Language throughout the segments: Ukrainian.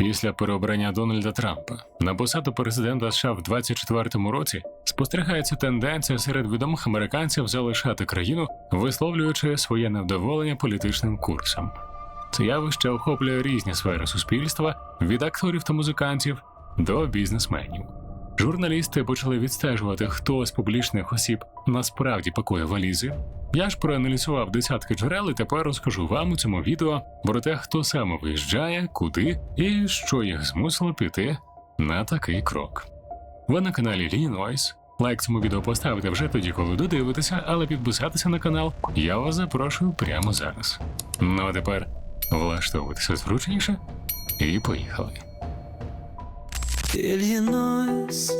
Після переобрання Дональда Трампа на посаду президента США в 24-му році спостерігається тенденція серед відомих американців залишати країну, висловлюючи своє невдоволення політичним курсом. Це явище охоплює різні сфери суспільства від акторів та музикантів до бізнесменів. Журналісти почали відстежувати, хто з публічних осіб насправді пакує валізи. Я ж проаналізував десятки джерел і тепер розкажу вам у цьому відео про те, хто саме виїжджає, куди і що їх змусило піти на такий крок. Ви на каналі Лінойс. Лайк цьому відео поставити вже тоді, коли додивитеся, але підписатися на канал я вас запрошую прямо зараз. Ну а тепер влаштовуватися зручніше і поїхали. Иллинойс,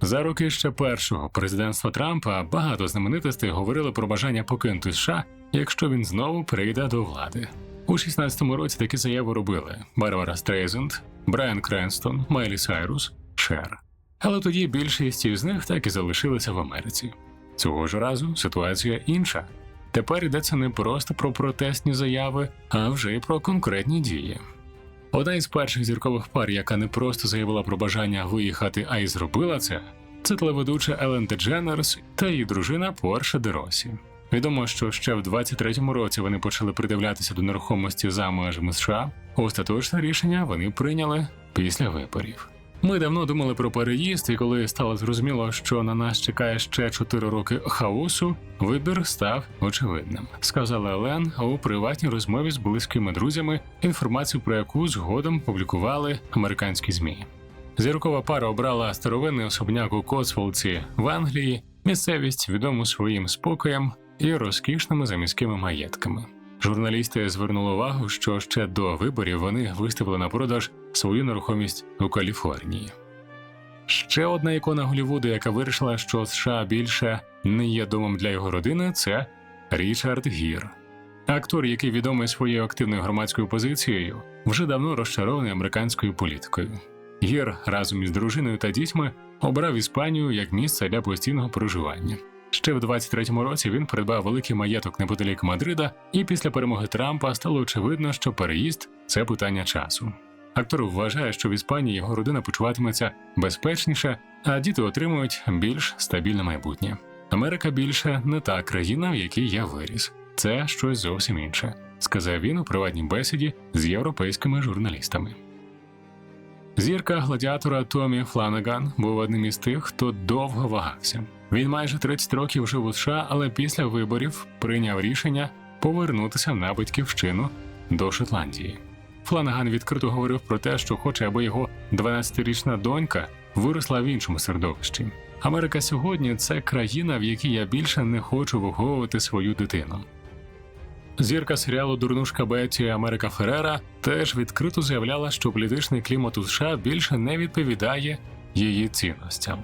За роки ще першого президентства Трампа багато знаменитостей говорили про бажання покинути США, якщо він знову прийде до влади. У 16-му році такі заяви робили Барбара Стрейзенд, Брайан Кренстон, Майлі Сайрус, Шер. Але тоді більшість із них так і залишилися в Америці. Цього ж разу ситуація інша. Тепер йдеться не просто про протестні заяви, а вже й про конкретні дії. Одна із перших зіркових пар, яка не просто заявила про бажання виїхати, а й зробила це, це телеведуча Елен Дедженерс та її дружина Порша Деросі. Відомо, що ще в 23-му році вони почали придивлятися до нерухомості за межами США. Остаточне рішення вони прийняли після виборів. Ми давно думали про переїзд, і коли стало зрозуміло, що на нас чекає ще 4 роки хаосу, вибір став очевидним, сказала Елен у приватній розмові з близькими друзями, інформацію про яку згодом публікували американські змі. Зіркова пара обрала старовинний особняк у Коцволці в Англії, місцевість відому своїм спокоєм і розкішними заміськими маєтками. Журналісти звернули увагу, що ще до виборів вони виставили на продаж свою нерухомість у Каліфорнії. Ще одна ікона Голлівуду, яка вирішила, що США більше не є домом для його родини, це Річард Гір. Актор, який відомий своєю активною громадською позицією, вже давно розчарований американською політикою. Гір разом із дружиною та дітьми обрав Іспанію як місце для постійного проживання. Ще в 23-му році він придбав великий маєток неподалік Мадрида, і після перемоги Трампа стало очевидно, що переїзд це питання часу. Актор вважає, що в Іспанії його родина почуватиметься безпечніше, а діти отримують більш стабільне майбутнє. Америка більше не та країна, в якій я виріс. Це щось зовсім інше, сказав він у приватній бесіді з європейськими журналістами. Зірка гладіатора Томі Фланаган був одним із тих, хто довго вагався. Він майже 30 років жив у США, але після виборів прийняв рішення повернутися на батьківщину до Шотландії. Фланаган відкрито говорив про те, що хоче, аби його 12-річна донька виросла в іншому середовищі. Америка сьогодні це країна, в якій я більше не хочу виховувати свою дитину. Зірка серіалу Дурнушка Бетті Америка Ферера теж відкрито заявляла, що політичний клімат у США більше не відповідає її цінностям.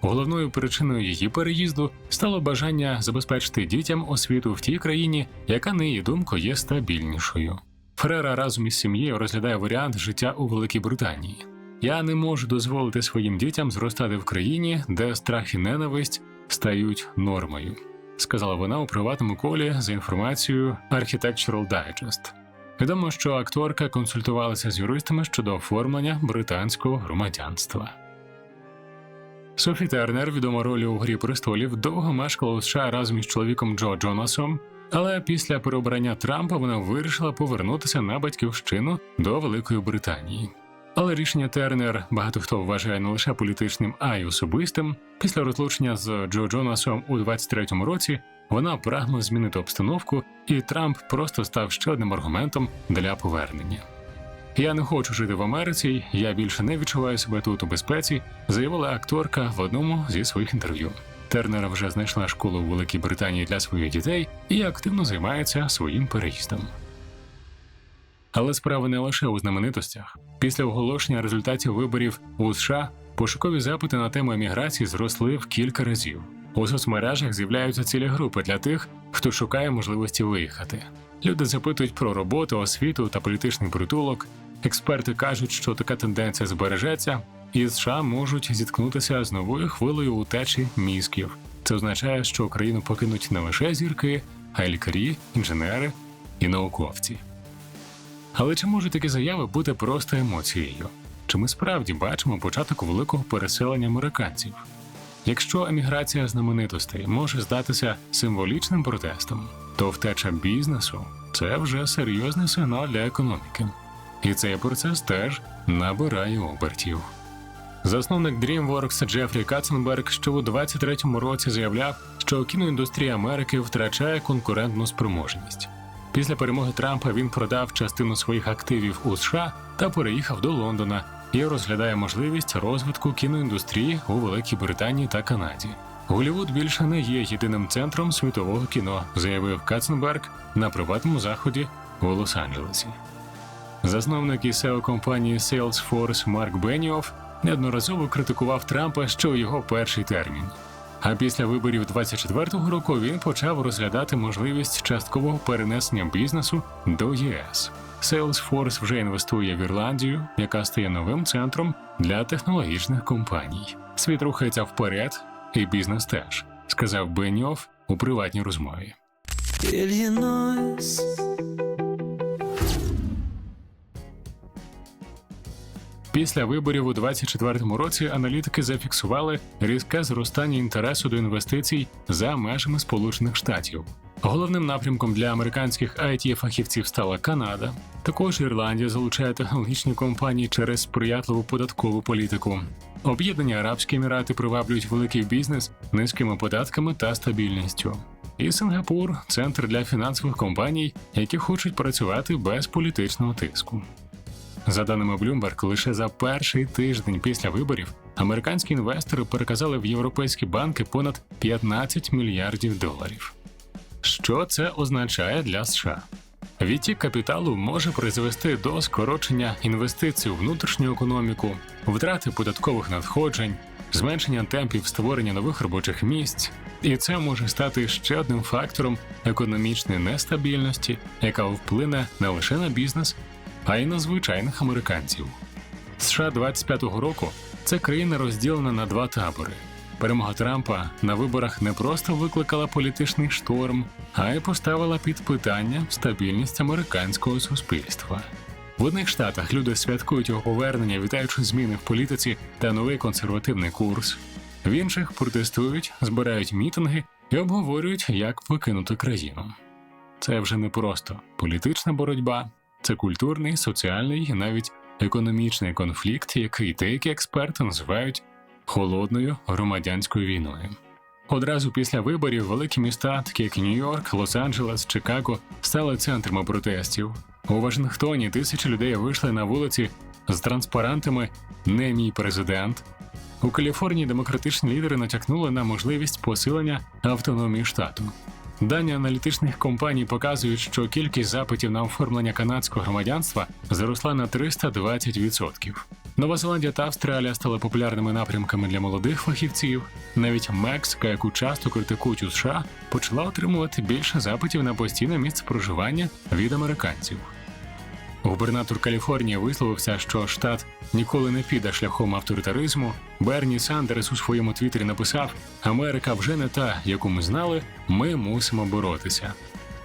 Головною причиною її переїзду стало бажання забезпечити дітям освіту в тій країні, яка на її думку є стабільнішою. Ферера разом із сім'єю розглядає варіант життя у Великій Британії. Я не можу дозволити своїм дітям зростати в країні, де страх і ненависть стають нормою, сказала вона у приватному колі за інформацією Architectural Digest. Відомо, що акторка консультувалася з юристами щодо оформлення британського громадянства. Софі Тернер, відома роль у Грі престолів, довго мешкала у США разом із чоловіком Джо Джонасом, але після переобрання Трампа вона вирішила повернутися на батьківщину до Великої Британії. Але рішення Тернер багато хто вважає не лише політичним, а й особистим. Після розлучення з Джо Джонасом у 23-му році вона прагнула змінити обстановку, і Трамп просто став ще одним аргументом для повернення. Я не хочу жити в Америці, я більше не відчуваю себе тут у безпеці, заявила акторка в одному зі своїх інтерв'ю. Тернер вже знайшла школу у Великій Британії для своїх дітей і активно займається своїм переїздом. Але справа не лише у знаменитостях. Після оголошення результатів виборів у США пошукові запити на тему еміграції зросли в кілька разів. У соцмережах з'являються цілі групи для тих, хто шукає можливості виїхати. Люди запитують про роботу, освіту та політичний притулок. Експерти кажуть, що така тенденція збережеться, і США можуть зіткнутися з новою хвилею утечі мізків. Це означає, що Україну покинуть не лише зірки, а й лікарі, інженери і науковці. Але чи можуть такі заяви бути просто емоцією? Чи ми справді бачимо початок великого переселення американців? Якщо еміграція знаменитостей може здатися символічним протестом, то втеча бізнесу це вже серйозний сигнал для економіки. І цей процес теж набирає обертів. Засновник DreamWorks Джефрі Катценберг ще у 23-му році заявляв, що кіноіндустрія Америки втрачає конкурентну спроможність. Після перемоги Трампа він продав частину своїх активів у США та переїхав до Лондона і розглядає можливість розвитку кіноіндустрії у Великій Британії та Канаді. Голівуд більше не є єдиним центром світового кіно, заявив Катценберг на приватному заході у Лос-Анджелесі. Засновник і SEO компанії Salesforce Марк Беніоф неодноразово критикував Трампа у його перший термін. А після виборів 24-го року він почав розглядати можливість часткового перенесення бізнесу до ЄС. Salesforce вже інвестує в Ірландію, яка стає новим центром для технологічних компаній. Світ рухається вперед, і бізнес теж, сказав Беньоф у приватній розмові. Иллинойс Після виборів у 24-му році аналітики зафіксували різке зростання інтересу до інвестицій за межами Сполучених Штатів. Головним напрямком для американських it фахівців стала Канада. Також Ірландія залучає технологічні компанії через сприятливу податкову політику. Об'єднані Арабські Емірати приваблюють великий бізнес низькими податками та стабільністю. І Сингапур центр для фінансових компаній, які хочуть працювати без політичного тиску. За даними Bloomberg, лише за перший тиждень після виборів американські інвестори переказали в європейські банки понад 15 мільярдів доларів. Що це означає для США? Відтік капіталу може призвести до скорочення інвестицій у внутрішню економіку, втрати податкових надходжень, зменшення темпів створення нових робочих місць, і це може стати ще одним фактором економічної нестабільності, яка вплине не лише на бізнес, а й на звичайних американців. США 25-го року це країна розділена на два табори. Перемога Трампа на виборах не просто викликала політичний шторм, а й поставила під питання стабільність американського суспільства. В одних штатах люди святкують його повернення, вітаючи зміни в політиці та новий консервативний курс. В інших протестують, збирають мітинги і обговорюють, як покинути країну. Це вже не просто політична боротьба, це культурний, соціальний і навіть економічний конфлікт, який деякі експерти називають холодною громадянською війною. Одразу після виборів великі міста, такі як Нью-Йорк, Лос-Анджелес, Чикаго, стали центрами протестів. У Вашингтоні тисячі людей вийшли на вулиці з транспарантами Не мій президент. У Каліфорнії демократичні лідери натякнули на можливість посилення автономії штату. Дані аналітичних компаній показують, що кількість запитів на оформлення канадського громадянства зросла на 320%. Нова Зеландія та Австралія стали популярними напрямками для молодих фахівців. Навіть Мексика, яку часто критикують у США, почала отримувати більше запитів на постійне місце проживання від американців. Губернатор Каліфорнії висловився, що штат ніколи не піде шляхом авторитаризму. Берні Сандерс у своєму твіттері написав: Америка вже не та, яку ми знали, ми мусимо боротися.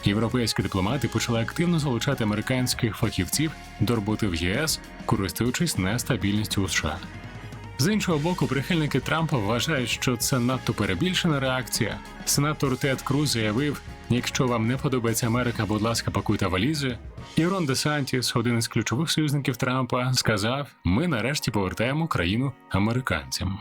Європейські дипломати почали активно залучати американських фахівців до роботи в ЄС, користуючись нестабільністю у США. З іншого боку, прихильники Трампа вважають, що це надто перебільшена реакція. Сенатор Тед Круз заявив: якщо вам не подобається Америка, будь ласка, пакуйте валізи. І Рон Де Сантіс, один із ключових союзників Трампа, сказав: ми нарешті повертаємо країну американцям.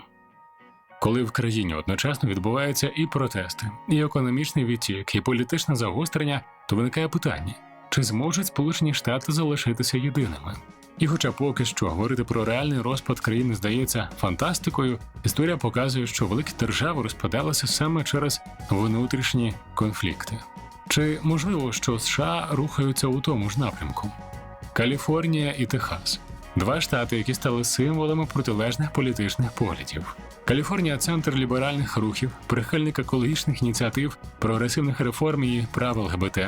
Коли в країні одночасно відбуваються і протести, і економічний відтік, і політичне загострення, то виникає питання: чи зможуть Сполучені Штати залишитися єдиними? І хоча поки що говорити про реальний розпад країни здається фантастикою, історія показує, що великі держави розпадалися саме через внутрішні конфлікти. Чи можливо, що США рухаються у тому ж напрямку? Каліфорнія і Техас два штати, які стали символами протилежних політичних поглядів. Каліфорнія центр ліберальних рухів, прихильник екологічних ініціатив, прогресивних реформ і прав ЛГБТ,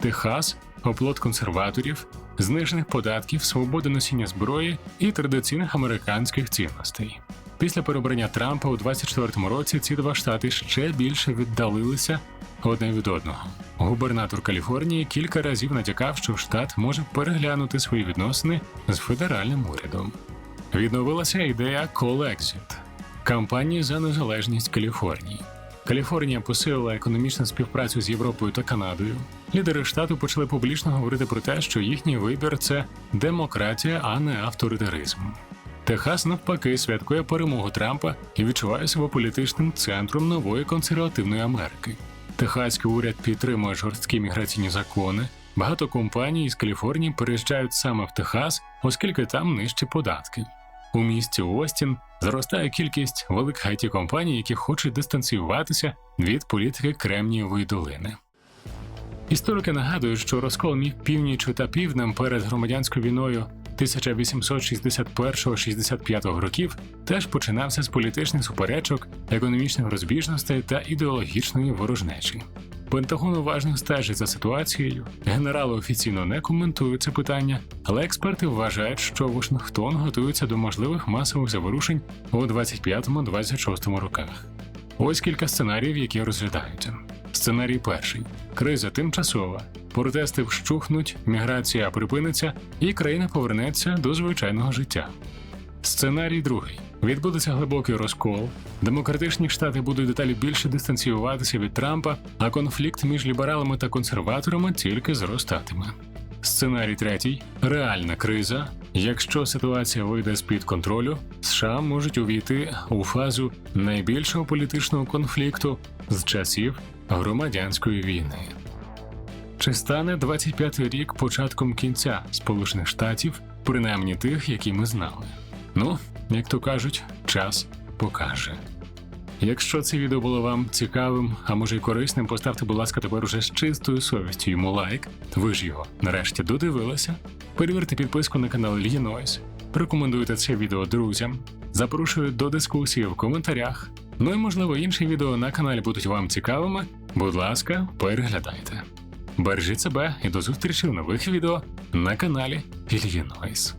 Техас оплот консерваторів, знижених податків, свободи носіння зброї і традиційних американських цінностей. Після переобрання Трампа у 24-му році ці два штати ще більше віддалилися одне від одного. Губернатор Каліфорнії кілька разів натякав, що штат може переглянути свої відносини з федеральним урядом. Відновилася ідея Колексіт кампанії за незалежність Каліфорнії. Каліфорнія посилила економічну співпрацю з Європою та Канадою. Лідери штату почали публічно говорити про те, що їхній вибір це демократія, а не авторитаризм. Техас навпаки святкує перемогу Трампа і відчуває себе політичним центром нової консервативної Америки. Техаський уряд підтримує жорсткі міграційні закони. Багато компаній із Каліфорнії переїжджають саме в Техас, оскільки там нижчі податки. У місті Остін зростає кількість великих it компаній, які хочуть дистанціюватися від політики Кремнієвої долини. Історики нагадують, що розкол міг північю та півднем перед громадянською війною 1861-65 років теж починався з політичних суперечок, економічних розбіжностей та ідеологічної ворожнечі. Пентагон уважно стежить за ситуацією. Генерали офіційно не коментують це питання, але експерти вважають, що Вашингтон готується до можливих масових заворушень у 25-26 роках. Ось кілька сценаріїв, які розглядаються. Сценарій перший: криза тимчасова, протести вщухнуть, міграція припиниться, і країна повернеться до звичайного життя. Сценарій другий: відбудеться глибокий розкол. Демократичні штати будуть деталі більше дистанціюватися від Трампа, а конфлікт між лібералами та консерваторами тільки зростатиме. Сценарій третій реальна криза. Якщо ситуація вийде з під контролю, США можуть увійти у фазу найбільшого політичного конфлікту з часів громадянської війни. Чи стане 25-й рік початком кінця Сполучених Штатів, принаймні тих, які ми знали? Ну, як то кажуть, час покаже. Якщо це відео було вам цікавим, а може й корисним, поставте, будь ласка, тепер уже з чистою совістю йому лайк. Ви ж його нарешті додивилися. Перевірте підписку на канал Лінойс, рекомендуйте це відео друзям, запрошую до дискусії в коментарях. Ну і можливо інші відео на каналі будуть вам цікавими. Будь ласка, переглядайте. Бережіть себе і до зустрічі в нових відео на каналі Ільїнойс.